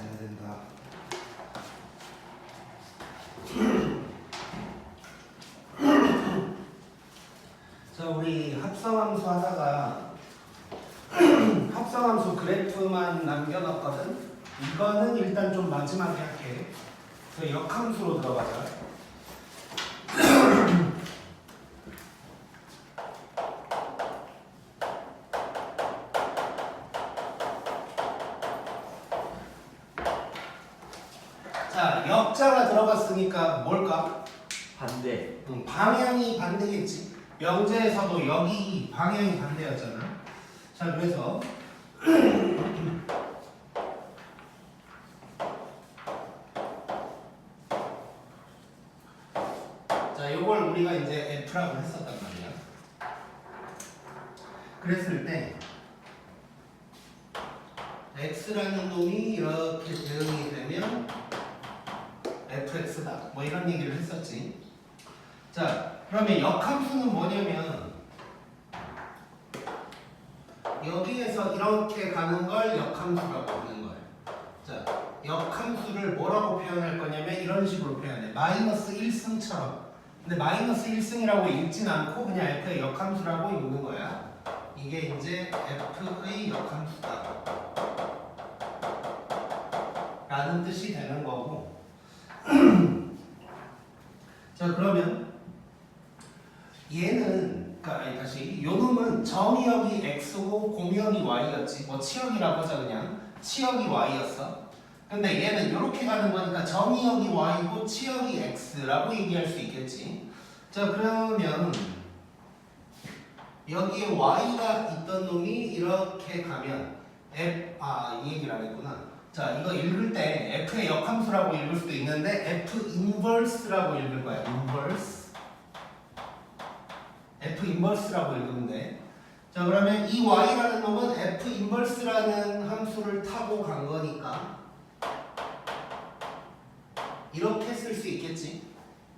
자야 된다. 자, 우리 합성함수 하다가 합성함수 그래프만 남겨놨거든. 이거는 일단 좀 마지막에 할게. 그래서 역함수로 들어가자. 자, 역자가 들어갔으니까 뭘까? 반대 음, 방향이 반대겠지. 명제에서도 여기 방향이 반대였잖아. 자, 그래서 자, 요걸 우리가 이제 F라고 했었단 말이야. 그랬을 때 X라는 놈이 이렇게 대응이 되면 fx다. 뭐 이런 얘기를 했었지. 자, 그러면 역함수는 뭐냐면 여기에서 이렇게 가는 걸 역함수라고 하는 거예요. 자, 역함수를 뭐라고 표현할 거냐면 이런 식으로 표현해. 마이너스 1승처럼. 근데 마이너스 1승이라고 읽진 않고 그냥 f의 역함수라고 읽는 거야. 이게 이제 f의 역함수다. 라는 뜻이 되는 거고. 자 그러면 얘는 그러니까 아니, 다시 요 놈은 정의역이 x고 공역이 y였지. 뭐 치역이라고 하자 그냥. 치역이 y였어. 근데 얘는 이렇게 가는 거니까 정의역이 y고 치역이 x라고 얘기할 수 있겠지. 자 그러면 여기에 y가 있던 놈이 이렇게 가면 f 아 이 얘기를 안 했구나. 자 이거 읽을 때 f의 역함수라고 읽을 수도 있는데 f 인버스라고 읽을 거야. 인버스 f 인버스라고 돼. 자 그러면 이 y라는 놈은 f 인버스라는 함수를 타고 간 거니까 이렇게 쓸 수 있겠지.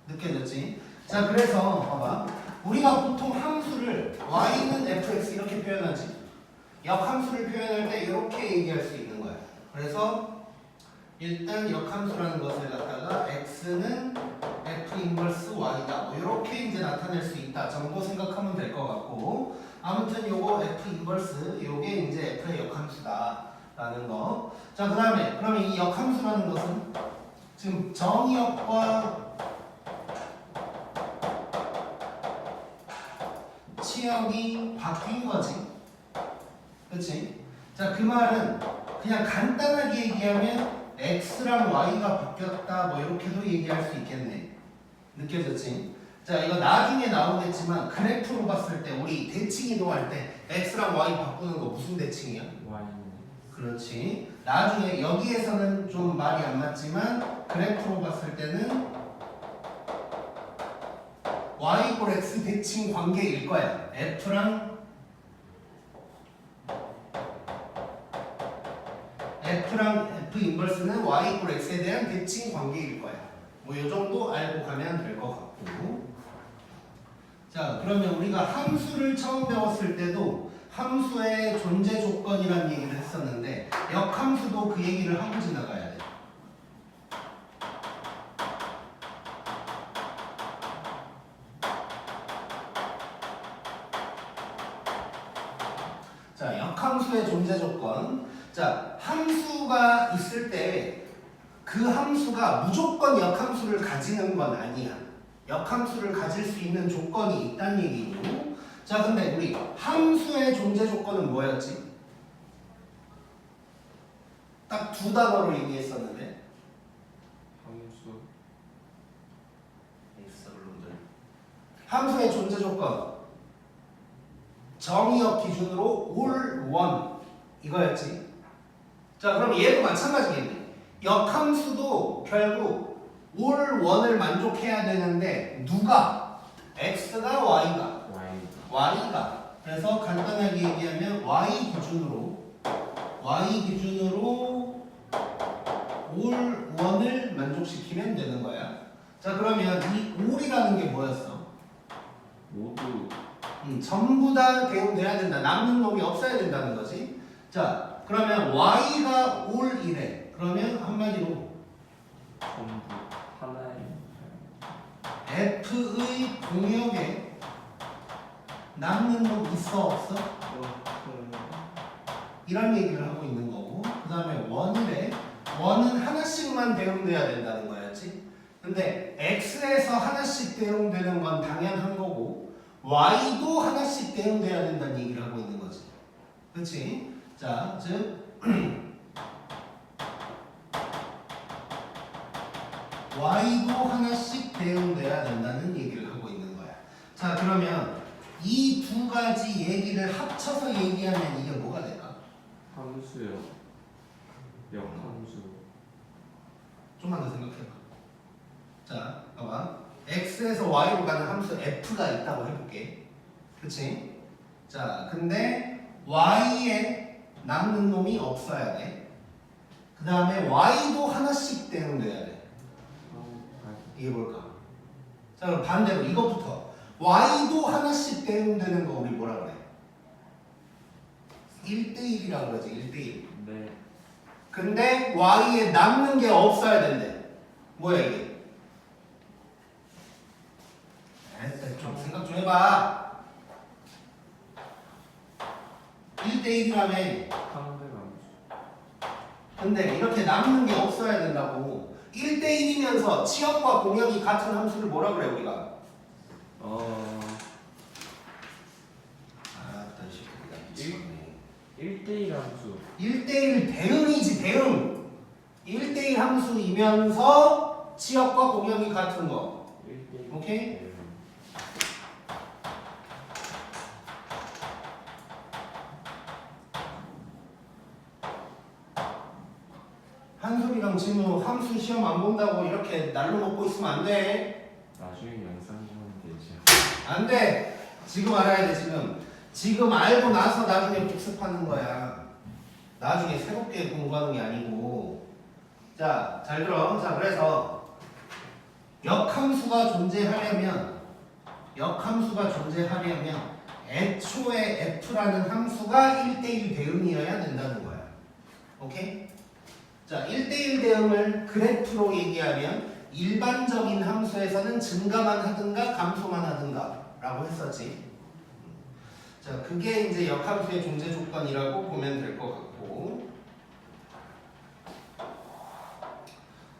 느껴졌지? 자 그래서 봐봐. 우리가 보통 함수를 y는 fx 이렇게 표현하지. 역함수를 표현할 때 이렇게 얘기할 수 있는 거야. 그래서 일단 역함수라는 것을 갖다가 x는 인버스 y다. 뭐 이렇게 이제 나타낼 수 있다 정도 생각하면 될 것 같고 아무튼 요거 f 인버스 요게 이제 f의 역함수다 라는 거. 자 그 다음에 그러면 이 역함수라는 것은 지금 정의역과 치역이 바뀐 거지. 그치? 자, 그 말은 그냥 간단하게 얘기하면 x랑 y가 바뀌었다 뭐 이렇게도 얘기할 수 있겠네. 느껴졌지? 자, 이거 나중에 나오겠지만 그래프로 봤을 때 우리 대칭 이동할 때 x랑 y 바꾸는 거 무슨 대칭이야? Y 그렇지. 나중에 여기에서는 좀 말이 안 맞지만 그래프로 봤을 때는 y 고 x 대칭 관계일 거야. f랑 f랑 f 인버스는 y 고 x에 대한 대칭 관계일 거야. 뭐 이 정도 알고 가면 될 것 같고. 자, 그러면 우리가 함수를 처음 배웠을 때도 함수의 존재 조건이라는 얘기를 했었는데 역함수도 그 얘기를 하고 지나가야 돼. 자, 역함수의 존재 조건. 자, 함수가 있을 때 그 함수가 무조건 역함수를 가지는 건 아니야. 역함수를 가질 수 있는 조건이 있다는 얘기고. 자, 근데 우리 함수의 존재 조건은 뭐였지? 딱 두 단어로 얘기했었는데. 함수 여러분들. 함수의 존재 조건. 정의역 기준으로 all one 이거였지. 자, 그럼 얘도 마찬가지겠네. 역함수도 결국 all one을 만족해야 되는데 누가 x가 y가 Y y가 그래서 간단하게 얘기하면 y 기준으로 y 기준으로 올 원을 만족시키면 되는 거야. 자 그러면 이 올이라는 게 뭐였어? 모두 음, 전부 다 대응돼야 된다. 남는 놈이 없어야 된다는 거지. 자 그러면 y가 올 1에 그러면 한마디로 전부 하나의 f의 공역에 남는 놈 있어 없어? 이런 얘기를 하고 있는 거고 그 다음에 원이래 원은 하나씩만 대응돼야 된다는 거였지 근데 x에서 하나씩 대응되는 건 당연한 거고 y도 하나씩 대응돼야 된다는 얘기를 하고 있는 거지 그렇지? 자 즉 y도 하나씩 대응돼야 된다는 얘기를 하고 있는 거야 자 그러면 이 두 가지 얘기를 합쳐서 얘기하면 이게 뭐가 될까? 함수요. 역함수. 좀만 더 생각해봐. 자, 봐봐. x에서 y로 가는 함수 f가 있다고 해볼게. 그치? 자, 근데 y에 남는 놈이 없어야 돼. 그 다음에 y도 하나씩 대응돼야 돼. 이게 뭘까? 자, 그럼 반대로 이것부터. y도 하나씩 대응되는 거 우리 뭐라 그래? 1대1이라고 그러지, 1대1. 네. 근데 y에 남는 게 없어야 된대. 뭐야 이게? 좀 생각 좀 해봐. 1대1이라며. 상대 함수. 근데 이렇게 남는 게 없어야 된다고. 1대1이면서 치역과 공역이 같은 함수를 뭐라 그래 우리가? 어. 아따 미치겠네. 1대1 함수. 1대1 대응이지 대응. 1대1 함수이면서 치역과 공역이 같은 거. 1대1. 오케이? 한솔이랑 진우 함수 시험 안 본다고 이렇게 날로 먹고 있으면 안 돼. 나중에 영상 보면 되죠. 안 돼. 지금 알아야 돼, 지금. 지금 알고 나서 나중에 복습하는 거야. 나중에 새롭게 공부하는 게 아니고. 자, 잘 들어. 자, 그래서 역함수가 존재하려면 역함수가 존재하려면 애초에 f라는 함수가 1대1 대응이어야 된다는 거야. 오케이? 자, 1대1 대응을 그래프로 얘기하면 일반적인 함수에서는 증가만 하든가 감소만 하든가 라고 했었지. 자, 그게 이제 역함수의 존재 조건이라고 보면 될 것 같고.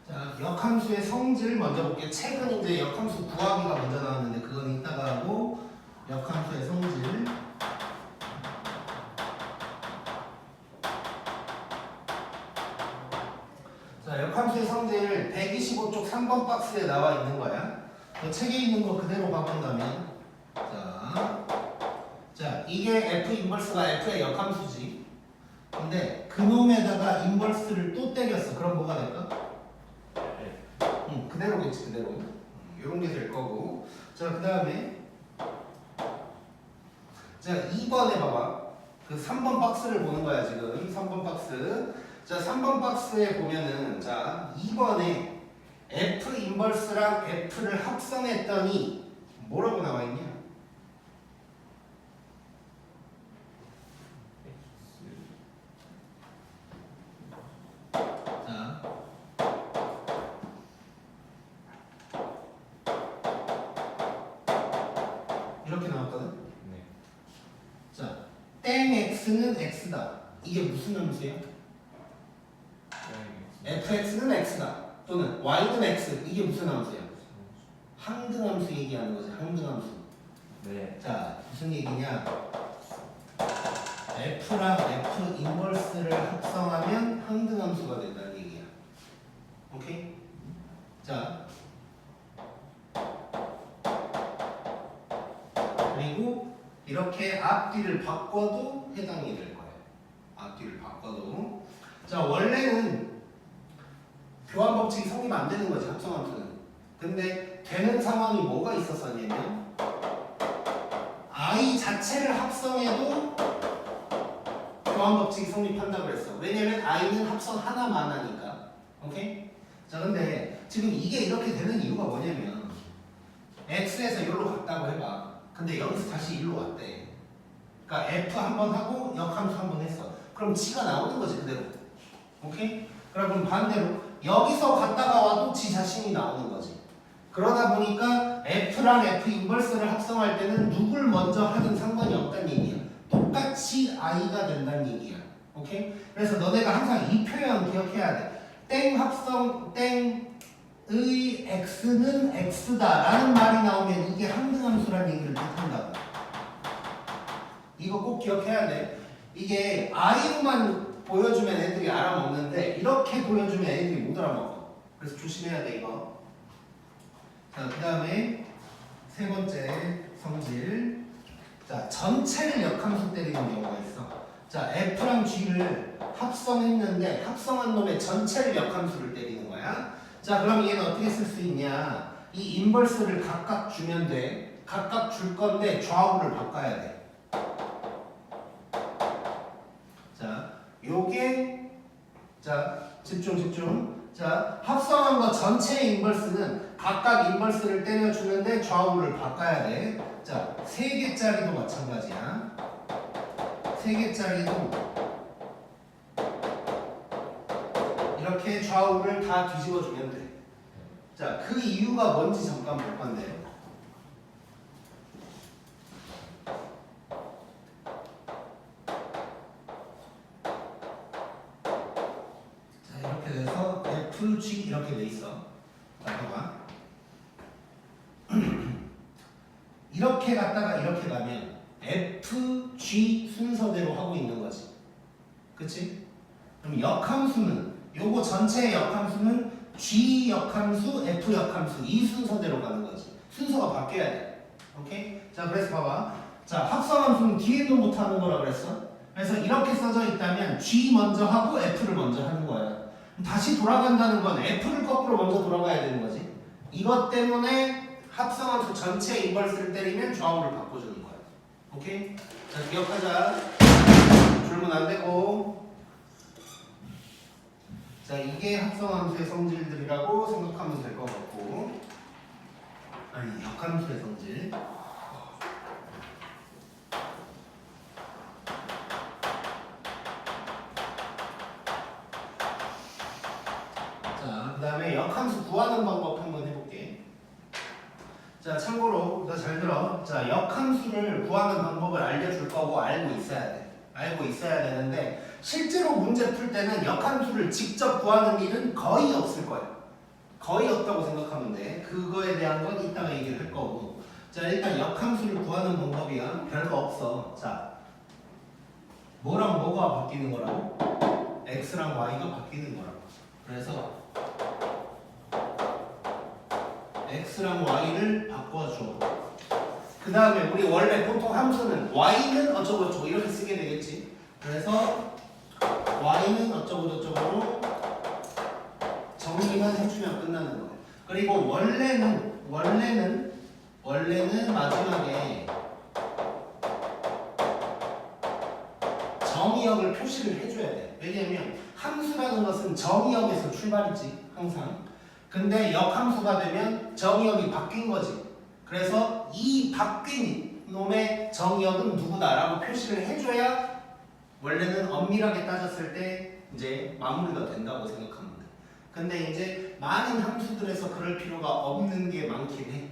자, 역함수의 성질 먼저 볼게요. 책은 이제 역함수 구하기가 먼저 나왔는데 그건 이따가 하고 역함수의 성질. 자, 역함수의 성질 125쪽 3번 박스에 나와 있는 거야. 그 책에 있는 거 그대로 바꾼다면 자, 자 이게 F 인버스가 F의 역함수지. 근데 그놈에다가 인버스를 또 때렸어. 그럼 뭐가 될까? 응, 그대로겠지 그대로. 음, 이런 게 될 거고. 자, 그 다음에 자 2번에 봐봐. 그 3번 박스를 보는 거야 지금. 3번 박스. 자 3번 박스에 보면은 자 2번에 F 인버스랑 F를 합성했더니 뭐라고 나와 있냐? 자 이렇게 나왔거든. 네. 자, 땡 x는 x다. 이게 무슨 함수예요? fx는 x다. 또는 y는 x. 이게 무슨 함수예요? 항등함수 얘기하는 거지. 항등함수. 네. 자, 무슨 얘기냐? f랑 f 인버스를 합성하면 항등함수가 된다는 얘기야. 오케이? 자. 그리고 이렇게 앞뒤를 바꿔도 해당이 될 거예요. 앞뒤를 바꿔도. 자, 원래는 교환 법칙이 성립 안 되는 거지, 합성함수는. 근데 되는 상황이 뭐가 있었었냐면 i 자체를 합성해도 교환 법칙이 성립한다고 그랬어. 왜냐면 i는 합성 하나만 하니까. 오케이? 자, 근데 지금 이게 이렇게 되는 이유가 뭐냐면 x에서 여기로 갔다고 해봐. 근데 여기서 다시 일로 왔대. 그러니까 f 한 번 하고 역함수 한 번 했어. 그럼 G가 나오는 거지 그대로. 오케이? 그럼 반대로 여기서 갔다가 와도 G 자신이 나오는 거지. 그러다 보니까 F랑 F 인버스를 합성할 때는 누굴 먼저 하든 상관이 없다는 얘기야. 똑같이 I가 된다는 얘기야. 오케이? 그래서 너네가 항상 이 표현 기억해야 돼. 땡 합성 땡의 x는 x다 라는 말이 나오면 이게 항등함수라는 얘기를 뜻한다고. 이거 꼭 기억해야 돼. 이게 i로만 보여주면 애들이 알아먹는데 이렇게 보여주면 애들이 못 알아먹어. 그래서 조심해야 돼 이거. 자, 그 다음에 세 번째 성질. 자, 전체를 역함수 때리는 경우가 있어. 자, F랑 G를 합성했는데 합성한 놈의 전체를 역함수를 때리는 거야. 자, 그럼 얘는 어떻게 쓸 수 있냐? 이 인버스를 각각 주면 돼. 각각 줄 건데 좌우를 바꿔야 돼. 자, 요게 자, 집중 집중. 자, 합성한 거 전체 인버스는 각각 인버스를 때려주는데 좌우를 바꿔야 돼. 자, 세 개짜리도 마찬가지야. 세 개짜리도 이렇게 좌우를 다 뒤집어 주면 돼. 자, 그 이유가 뭔지 잠깐 볼 건데. 자, 이렇게 돼서 F, G 이렇게 돼 있어. 자, 봐봐. 이렇게 갔다가 이렇게 가면 F, G 순서대로 하고 있는 거지. 그치? 그럼 역함수는 요거 전체의 역함수는 G 역함수, F 역함수 이 순서대로 가는 거지. 순서가 바뀌어야 돼. 오케이? 자, 그래서 봐봐. 자, 합성함수는 뒤에 놈부터 하는 거라 그랬어. 그래서 이렇게 써져 있다면 G 먼저 하고 F를 먼저 하는 거야. 다시 돌아간다는 건 F를 거꾸로 먼저 돌아가야 되는 거지. 이것 때문에 합성함수 전체 인버스를 때리면 좌우를 바꿔주는 거야. 오케이? 자, 기억하자. 줄문 안 되고. 자, 이게 합성함수의 성질들이라고 생각하면 될 것 같고. 아니, 역함수의 성질. 자, 그 다음에 역함수 구하는 방법 한번 해볼게. 자, 참고로, 너잘 들어. 자, 역함수를 구하는 방법을 알려줄 거고 알고 있어야 돼. 알고 있어야 되는데, 실제로 문제 풀 때는 역함수를 직접 구하는 일은 거의 없을 거야. 거의 없다고 생각하면 돼. 그거에 대한 건 이따가 얘기를 할 거고. 자, 일단 역함수를 구하는 방법이야. 별거 없어. 자, 뭐랑 뭐가 바뀌는 거라고? x랑 y가 바뀌는 거라고. 그래서 x랑 y를 바꿔줘. 그 다음에 우리 원래 보통 함수는 y는 어쩌고 저쩌고 이렇게 쓰게 되겠지. 그래서 y는 어쩌고 저쩌고로 정리만 해주면 끝나는 거예요. 그리고 원래는 원래는 원래는 마지막에 정의역을 표시를 해줘야 돼. 왜냐면 함수라는 것은 정의역에서 출발이지 항상. 근데 역함수가 되면 정의역이 바뀐 거지. 그래서 이 바뀐 놈의 정의역은 누구다라고 표시를 해줘야 원래는 엄밀하게 따졌을 때 이제 마무리가 된다고 돼. 근데 이제 많은 함수들에서 그럴 필요가 없는 게 많긴 해.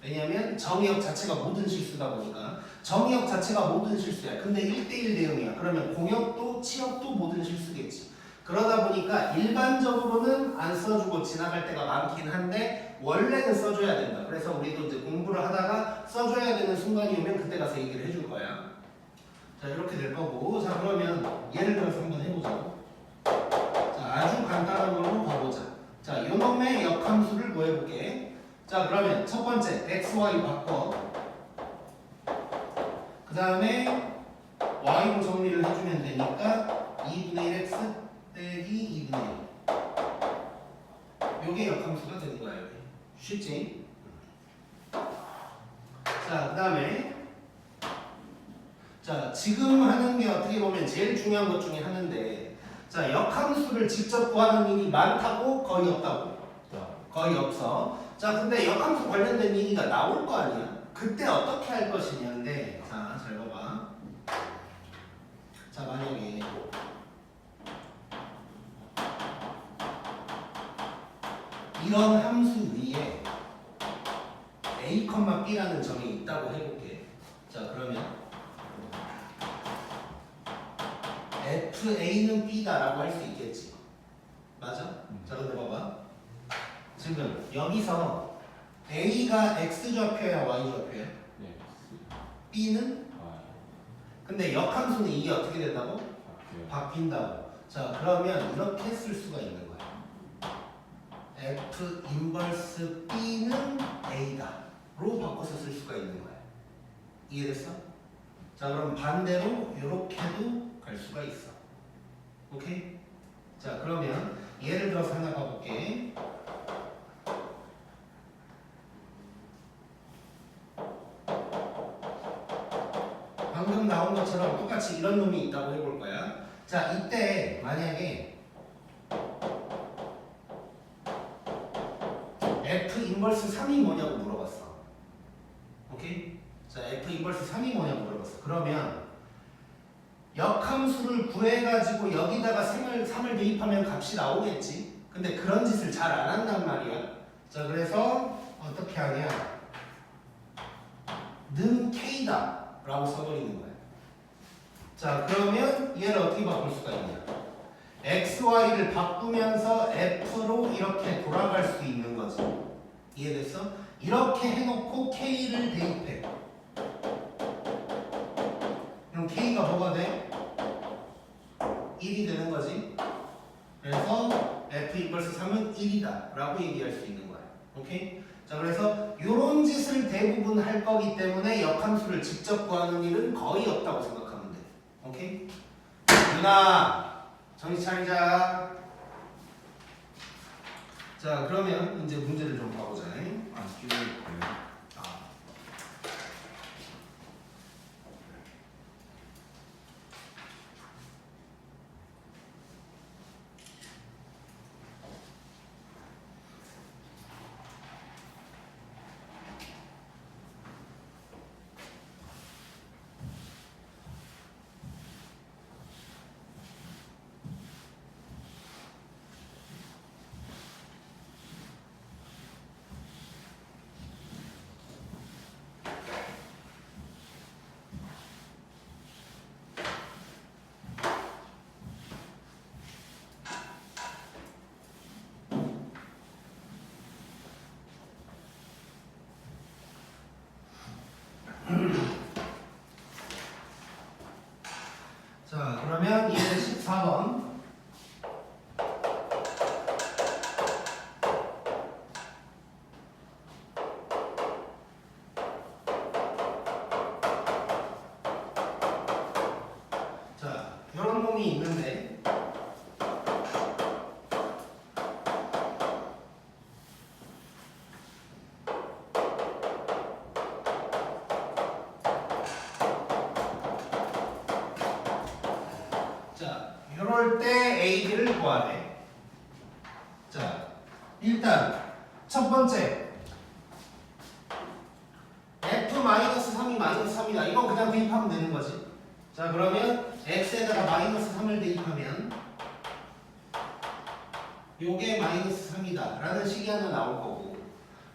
왜냐면 정의역 자체가 모든 실수다 보니까 정의역 자체가 모든 실수야. 근데 1대1 대응이야. 그러면 공역도 치역도 모든 실수겠지. 그러다 보니까 일반적으로는 안 써주고 지나갈 때가 많긴 한데 원래는 써줘야 된다. 그래서 우리도 이제 공부를 하다가 써줘야 되는 순간이 오면 그때 가서 얘기를 해줄 거야. 자 이렇게 될 거고 자 그러면 예를 들어서 한번 해보자. 자 아주 간단한 걸로 가보자. 자 요놈의 역함수를 구해볼게. 자 그러면 첫 번째 x, y 바꿔. 그 다음에 y로 정리를 해주면 되니까 2분의 1 x 빼기 2분의 1. 요게 역함수가 되는 여기. 쉽지? 자, 그 다음에 자, 지금 하는 게 어떻게 보면 제일 중요한 것 중에 하나인데 자, 역함수를 직접 구하는 일이 많다고 거의 없다고 자, 거의 없어. 자, 근데 역함수 관련된 얘기가 나올 거 아니야? 그때 어떻게 할 것이냐인데 자, 잘 봐봐. 자, 자 만약에 이런 함수 위에 a, b라는 점이 있다고 해볼게. 자 그러면 fa는 b다라고 할 수 있겠지. 맞아? 자 근데 봐봐. 지금 여기서 a가 x 좌표야 y 좌표야? 네. b는 아, 근데 역함수는 이게 어떻게 된다고? 바뀐다고. 자, 그러면 이렇게 쓸 수가 있는 거야. F 인버스 B는 A다 로 바꿔서 쓸 수가 있는 거야. 이해됐어? 자, 그럼 반대로 이렇게도 갈 수가 있어. 오케이? 자, 그러면 예를 들어서 하나 봐볼게. 방금 나온 것처럼 똑같이 이런 놈이 있다고 해볼 거야. 자, 이때 만약에 F 인버스 3이 뭐냐고 물어봤어. 오케이? 자, F 인버스 3이 뭐냐고 물어봤어. 그러면 역함수를 구해가지고 여기다가 3을, 3을 대입하면 값이 나오겠지. 근데 그런 짓을 잘 안 한단 말이야. 자, 그래서 어떻게 하냐. 는 K다. 라고 써버리는 거야. 자, 그러면 얘를 어떻게 바꿀 수가 있냐? x, y를 바꾸면서 f로 이렇게 돌아갈 수 있는 거지. 이해됐어? 이렇게 해놓고 k를 대입해. 그럼 k가 뭐가 돼? 1이 되는 거지. 그래서 f 인버스 3은 1이다 라고 얘기할 수 있는 거야. 오케이? 자, 그래서 이런 짓을 대부분 할 거기 때문에 역함수를 직접 구하는 일은 거의 없다고 생각하면 돼. 오케이? 누나, 정신 차리자. 자, 그러면 이제 문제를 좀 봐보자. 안 끼울 거예요. 아. 자, 그러면 이제 14번. 이럴 때 AB를 구하래. 자, 일단 첫 번째 F-3이 마이너스 3이다. 이건 그냥 대입하면 되는 거지. 자, 그러면 X에다가 마이너스 3을 대입하면 요게 마이너스 3이다. 라는 식이 하나 나올 거고.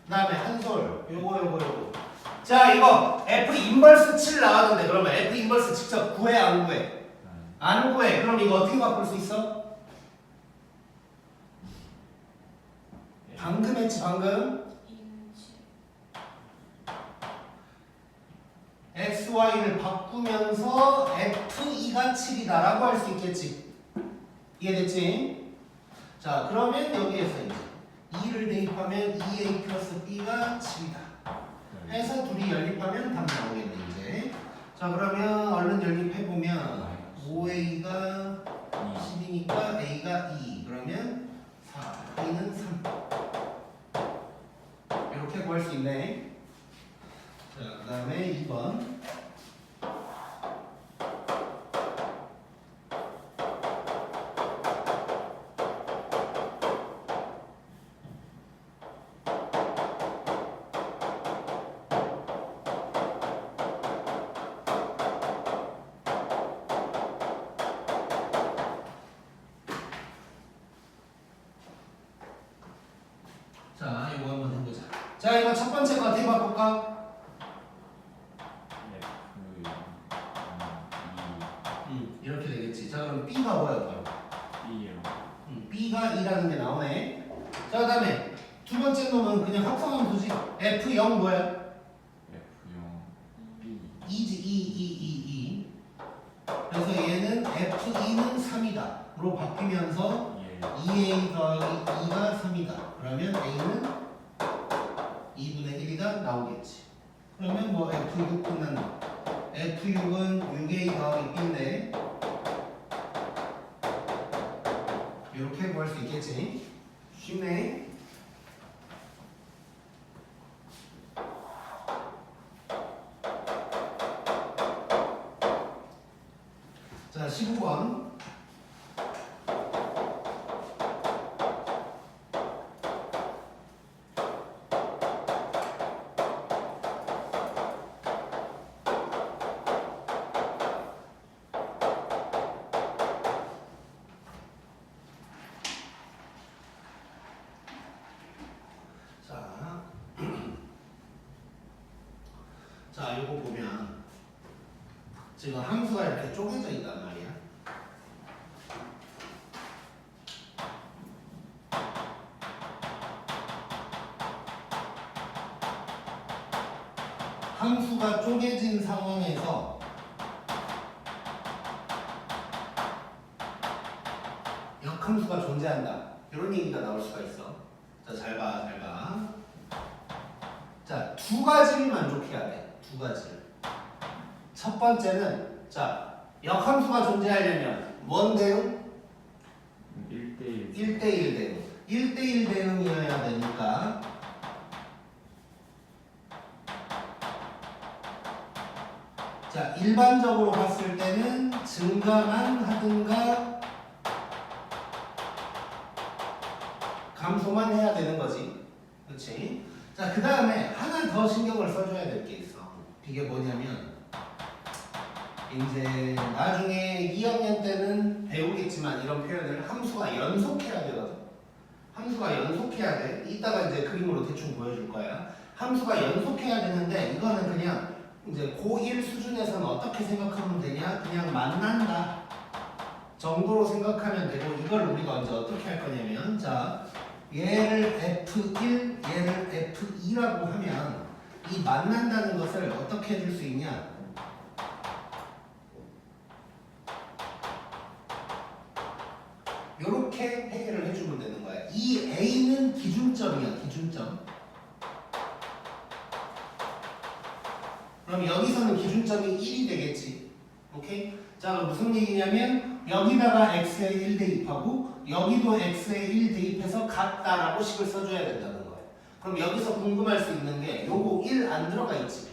그 다음에 한솔, 요거, 요거, 요거. 자, 이거 F 인버스 7 나왔는데 그러면 F 인버스 직접 구해, 안 구해? 아, 안 구해. 그럼 이거 어떻게 바꿀 수 있어? 예. 방금 했지 방금. x, y를 바꾸면서 f2가 7이다라고 할 수 있겠지. 이해됐지? 자, 그러면 여기에서 이제 2를 대입하면 2a 플러스 b가 7이다. 네. 해서 둘이 연립하면 답 나오겠네 이제. 자, 그러면 얼른 연립해보면 5a가 10이니까 a가 2 그러면 4 b는 3 이렇게 구할 수 있네. 자 그 다음에 2번 자 이거 첫 번째 거 어떻게 바꿀까? F 음, 이렇게 되겠지. 자 그럼 B가 뭐야 바로? 2 B요 음, B가 2라는 게 나오네. 자 그 다음에 두 번째 놈은 그냥 합성하면 되지. F0 뭐야? F0 B 2지 2, 2, 2, 2. 그래서 얘는 F2는 3이다.로 바뀌면서 예 2A 더하기 2가 3이다. 그러면 A는 2분의 1이다 나오겠지. 그러면 뭐 F6 끝난다. F6은 6A 더하기 B인데 이렇게 구할 수 있겠지. 쉽네. 자, 15번. 자, 자, 이거 보면 지금 함수가 이렇게 쪼개져 있단 말이야. 함수가 쪼개진 상황에서 역함수가 존재한다. 이런 얘기가 나올 수가 있어. 자, 잘 봐, 잘 봐. 자, 두 가지를 만족해야 돼. 두 가지를. 첫 번째는 자, 역함수가 존재하려면 뭔 대응? 1대1 1대1 대응. 1대1 대응이어야 되니까 자, 일반적으로 봤을 때는 증가만 하든가 감소만 해야 되는 거지. 그렇지? 자, 그 다음에 하나 더 신경을 써줘야 될 게 있어. 이게 뭐냐면 이제 나중에 2학년 때는 배우겠지만 이런 표현을 함수가 연속해야 되거든. 함수가 연속해야 돼. 이따가 이제 그림으로 대충 보여줄 거야. 함수가 연속해야 되는데 이거는 그냥 이제 고1 수준에서는 어떻게 생각하면 되냐? 그냥 만난다 정도로 생각하면 되고 이걸 우리가 언제 어떻게 할 거냐면 자 얘를 F1, 얘를 F2라고 하면 이 만난다는 것을 어떻게 해줄 수 있냐? 이렇게 해결을 해주면 되는 거야. 이 A는 기준점이야, 기준점. 그럼 여기서는 기준점이 1이 되겠지. 오케이? 자, 그럼 무슨 얘기냐면 여기다가 x에 1 대입하고 여기도 x에 1 대입해서 같다라고 식을 써줘야 된다는 거예요. 그럼 여기서 궁금할 수 있는 게 요거 1 안 들어가 있지.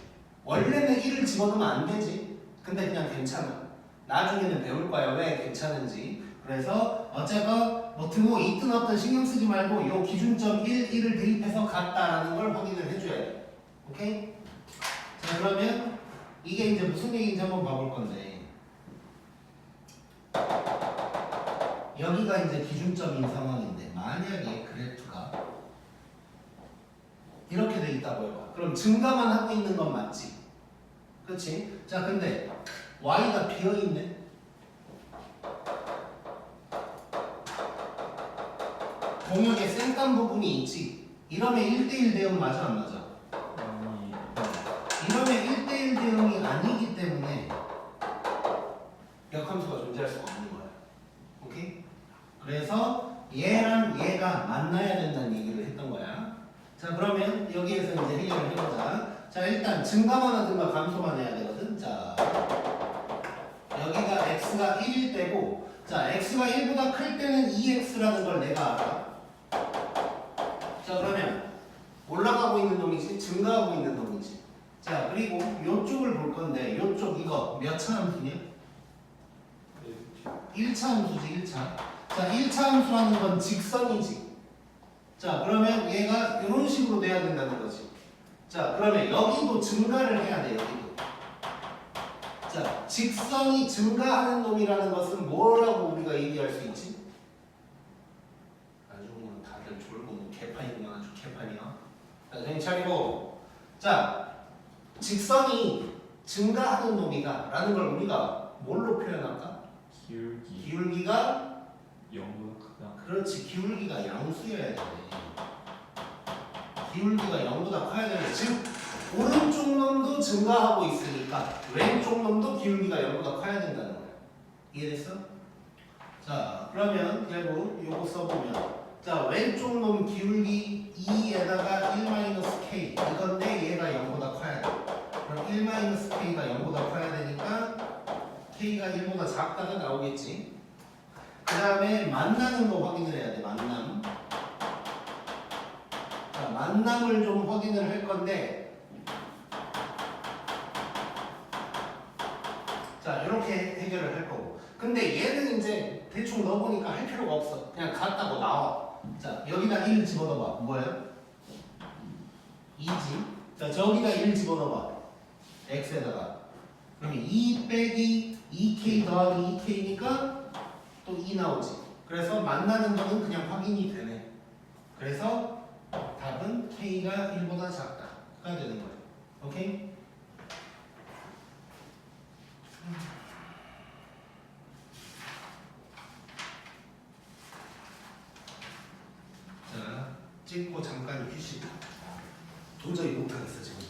원래는 1을 집어넣으면 안 되지. 근데 그냥 괜찮아. 나중에는 배울 거야. 왜 괜찮은지. 그래서 어쨌건 뭐 등호 있든 없든 신경 쓰지 말고 요 기준점 1, 1을 대입해서 같다라는 걸 확인을 해줘야 돼. 오케이? 자 그러면 이게 이제 무슨 얘기인지 한번 봐볼 건데 여기가 이제 기준점인 상황인데 만약에 그래프가 이렇게 돼 있다고 해봐 그럼 증가만 하고 있는 건 맞지 그렇지? 자 근데 y가 비어있네 동역에 쌩깐 부분이 있지 이러면 1대1 대응 맞아 안 맞아? 이러면 1대1 대응이 아니기 때문에 역함수가 존재할 수가 없는 거야. 오케이? 그래서 얘랑 얘가 만나야 된다는 얘기를 했던 거야. 자, 그러면 여기에서 이제 해결을 해보자. 자, 일단 증가만 하든가 감소만 해야 되거든. 자, 여기가 x가 1일 때고, 자, x가 1보다 클 때는 2x라는 걸 내가 알아. 자, 그러면 올라가고 있는 놈이지, 증가하고 있는 놈이지. 자 그리고 요쪽을 볼 건데 요쪽 이거 몇 차 함수냐? 1차 함수지 1차 자 1차 함수라는 건 직선이지 자 그러면 얘가 이런 식으로 돼야 된다는 거지 자 그러면 여기도 증가를 해야 돼 여기도 자 직선이 증가하는 놈이라는 것은 뭐라고 우리가 얘기할 수 있지? 아주 그냥 다들 졸고 뭐 개판이구나 아주 개판이야 자, 정신 차리고. 자, 직선이 증가하는 놈이다. 라는 걸 우리가 뭘로 표현할까? 기울기 기울기가, 0보다 크다. 그렇지, 기울기가 양수여야 돼. 기울기가 0보다 커야 되는 즉, 오른쪽 놈도 증가하고 있으니까 왼쪽 놈도 기울기가 0보다 커야 된다는 거야. 이해됐어? 자, 그러면 결국 요거 써보면 자, 왼쪽 놈 기울기 2에다가 1-k 이건데 얘가 0보다 커야 돼. 그럼 1-k가 0보다 커야 되니까 k가 1보다 작다가 나오겠지. 그 다음에 만나는 거 확인을 해야 돼. 만남. 자, 만남을 좀 확인을 할 건데 자, 이렇게 해결을 할 거고. 근데 얘는 이제 대충 넣어보니까 할 필요가 없어. 그냥 같다고 나와. 자, 여기다 1 집어넣어봐. 뭐예요? 2지. 자, 저기다 1 집어넣어봐. x에다가. 그러면 2 빼기 2k 더하기 2k니까 또 2 나오지. 그래서 만나는 거는 그냥 확인이 되네. 그래서 답은 k가 1보다 작다가 되는 거예요. 오케이? 자, 찍고 잠깐 휴식. 도저히 못하겠어 지금.